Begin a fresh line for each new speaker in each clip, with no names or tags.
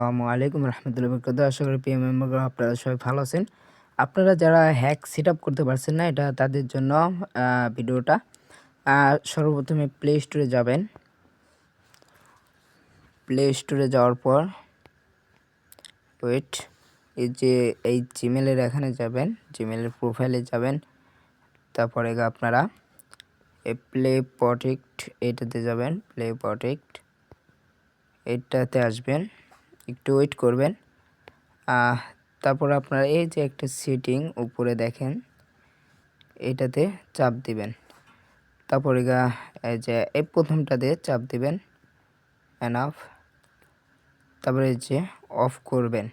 আসসালামু আলাইকুম রহমতুল্লাহ বরকাত। আশা করি পিএম মেম্বার আপনারা সবাই ভালো আছেন। আপনারা যারা হ্যাক সেট করতে পারছেন না, এটা তাদের জন্য ভিডিওটা সর্বপ্রথমে প্লে স্টোরে যাবেন। প্লে স্টোরে যাওয়ার পর ওয়েট এই যে, এই জিমেলের এখানে যাবেন জিমেলের প্রোফাইলে যাবেন। তারপরে আপনারা এই প্লে প্রটেক্ট এটাতে যাবেন প্লে প্রটেক্ট এটাতে আসবেন। একটু ওয়েট করবেন। তারপর আপনারা এই যে একটা সিটিং উপরে দেখেন, এটাতে চাপ দিবেন। তারপরে গা, এই যে এই প্রথমটাতে চাপ দিবেন। এনাফ তারপরে যে অফ করবেন।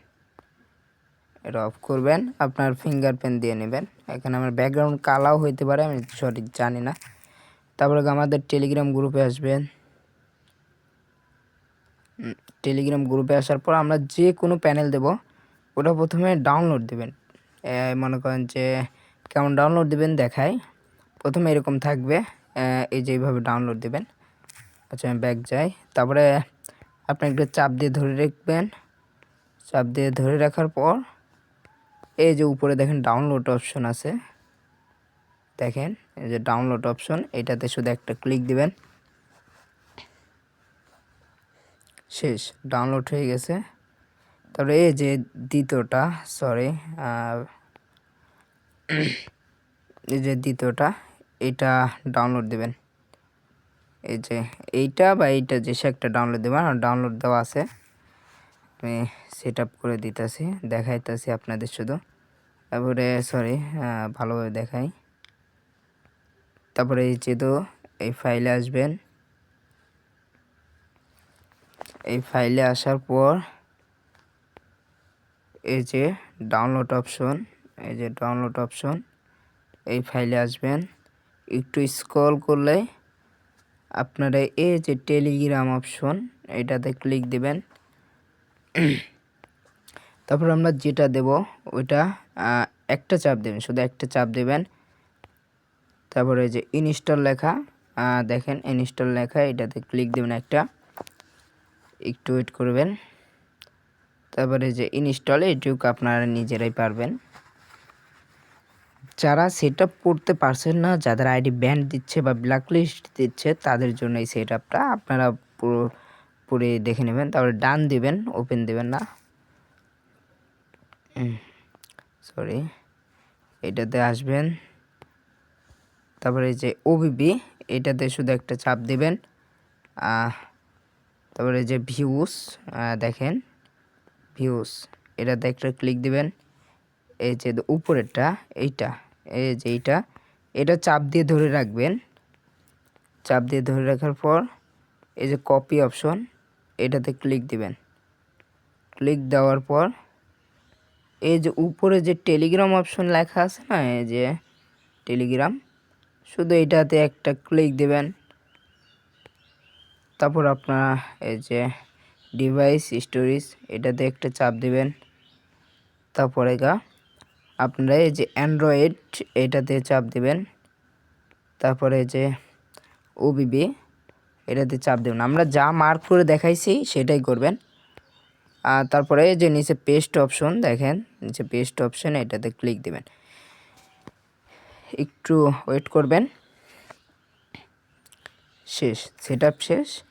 এটা অফ করবেন, আপনার ফিঙ্গারপ্রিন্ট দিয়ে নেবেন। এখানে আমার ব্যাকগ্রাউন্ড কালাও হইতে পারে, আমি সঠিক জানি না। তারপরে আমাদের টেলিগ্রাম গ্রুপে আসবেন। টেলিগ্রাম গ্রুপে আসার পর আমরা যে কোনো প্যানেল দেব, ওটা প্রথমে ডাউনলোড দেবেন। মনে করেন যে কেমন ডাউনলোড দেবেন দেখায়। প্রথমে এরকম থাকবে এই যে এইভাবে ডাউনলোড দেবেন। আচ্ছা আমি ব্যাগ যাই তারপরে আপনি একটু চাপ দিয়ে ধরে রাখবেন। চাপ দিয়ে ধরে রাখার পর এই যে উপরে দেখেন ডাউনলোড অপশন আছে। দেখেন, এই যে ডাউনলোড অপশন, এটাতে শুধু একটা ক্লিক দিবেন। শেষ ডাউনলোড হয়ে গেছে। তারপরে এই যে দ্বিতীয়টা সরি এই যে দ্বিতীয়টা, এটা ডাউনলোড দেবেন। এই যে এইটা বা এইটা যে সে একটা ডাউনলোড দেবেন, আর ডাউনলোড দেওয়া আছে। আমি সেট আপ করে দিতেছি, দেখাইতেছি আপনাদের শুধু। তারপরে সরি ভালোভাবে দেখাই। তারপরে এই যে তো এই ফাইলে আসবেন এই ফাইলে আসার পর এই যে ডাউনলোড অপশন এই যে ডাউনলোড অপশন এই ফাইলে আসবেন। একটু স্ক্রল করলে আপনারা এই যে টেলিগ্রাম অপশন এটাতে ক্লিক দিবেন। তারপর আমরা যেটা দেব, ওইটা একটা চাপ দেবেন, শুধু একটা চাপ দেবেন। তারপরে যে ইনস্টল লেখা দেখেন ইনস্টল লেখা, এটাতে ক্লিক দেবেন একটা। একটু ওয়েট করবেন। তারপরে যে ইনস্টল এটুকু আপনারা নিজেরাই পারবেন। যারা সেট আপ করতে পারছেন না, যাদের আইডি ব্যান্ড দিচ্ছে বা ব্ল্যাক লিস্ট দিচ্ছে, তাদের জন্য এই সেট আপটা আপনারা পুরো, পুরে দেখে নেবেন। তারপরে ডান দিবেন ওপেন দিবেন না। সরি এটাতে আসবেন। তারপরে যে ওবিবি এটাতে শুধু একটা চাপ দিবেন। তারপরে যে ভিউস দেখেন ভিউস এটাতে একটা ক্লিক দিবেন, এই যে উপরেরটা, এইটা, এই যে এইটা, এটা চাপ দিয়ে ধরে রাখবেন, চাপ দিয়ে ধরে রাখার পর এই যে কপি অপশন এটাতে ক্লিক দিবেন। ক্লিক দেওয়ার পর এই যে উপরে যে টেলিগ্রাম অপশন লেখা আছে না, এই যে টেলিগ্রাম শুধু এটাতে একটা ক্লিক দিবেন। তারপর আপনারা এই যে ডিভাইস স্টোরেজ এটাতে একটা চাপ দিবেন। তারপরে গা, আপনারা এই যে অ্যান্ড্রয়েড এটাতে চাপ দিবেন। তারপরে যে ওবিবি এটাতে চাপ দেবেন। আমরা যা মার্ক করে দেখাইছি, সেটাই করবেন। আর তারপরে যে নিচে পেস্ট অপশন দেখেন, নিচে পেস্ট অপশন এটাতে ক্লিক দিবেন। একটু ওয়েট করবেন। শেষ সেট শেষ।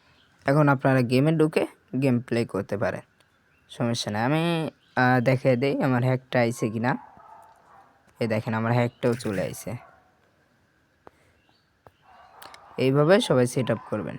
এখন আপনারা গেমে ঢুকে গেম প্লে করতে পারেন। সমস্যা নেই। আমি দেখে দিই আমার হ্যাকটা আইছে কিনা। এই দেখেন আমার হ্যাকটাও চলে আইছে। এইভাবে সবাই সেট আপ করবেন।